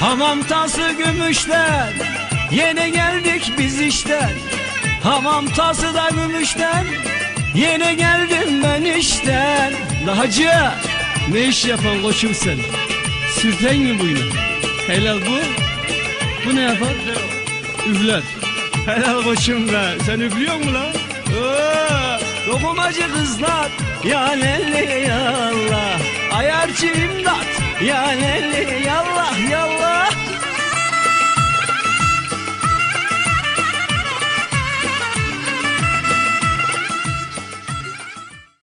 Hamam tası gümüşten Yeni geldik biz işten Hamam tası da gümüşten Yeni geldim ben işten. La hacı Ne iş yapan koçum sen? Sürten mi bu yine? Helal bu. Bu ne yapar? Üfler. Helal koçum be. Sen üflüyor mu lan? Oo, Dokumacı kızlar Ya lelli yallah Ayarcı imdat Ya lelli yallah yallah